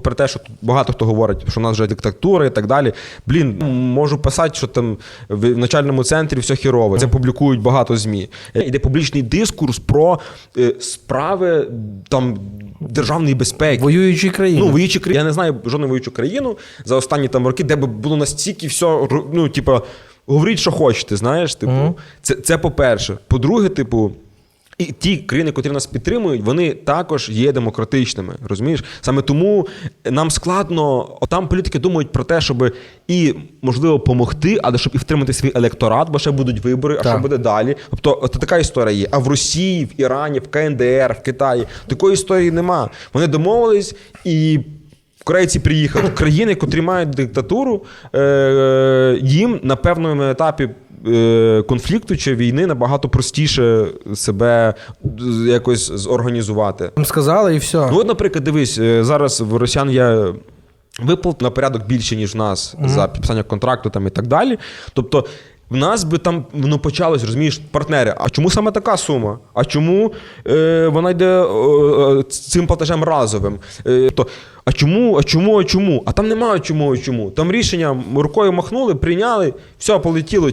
попри те, що багато хто говорить, що в нас вже диктатура і так далі. Блін, можу писати, що там в начальному центрі все хірово. Це публікують багато ЗМІ. Е, Йде публічний дискурс про е, справи там державної безпеки. Воюючі країни. Ну, воюючі країни. Я не знаю жодну воюючу країну за останні там роки, де би було настільки все, ну, типу, говоріть, що хочете, знаєш. Типу, це, це по-перше. По-друге, типу. І ті країни, котрі нас підтримують, вони також є демократичними. Розумієш? Саме тому нам складно, там політики думають про те, щоб і можливо допомогти, але щоб і втримати свій електорат, бо ще будуть вибори, а Так. що буде далі. Тобто, от така історія є. А в Росії, в Ірані, в КНДР, в Китаї такої історії нема. Вони домовились і. Корейці приїхали країни, котрі мають диктатуру, е, їм на певному етапі е, конфлікту чи війни набагато простіше себе якось зорганізувати. Сказали і все. Ну, от, наприклад, дивись, е, зараз в росіян є виплат на порядок більше, ніж в нас за підписання контракту там, і так далі. Тобто. В нас би там воно почалось, розумієш, партнери. А чому саме така сума? А чому е, вона йде е, е, цим платежем разовим? Е, то, а чому, а чому, а чому? А там немає чому, а чому. Там рішення рукою махнули, прийняли, все, полетіло.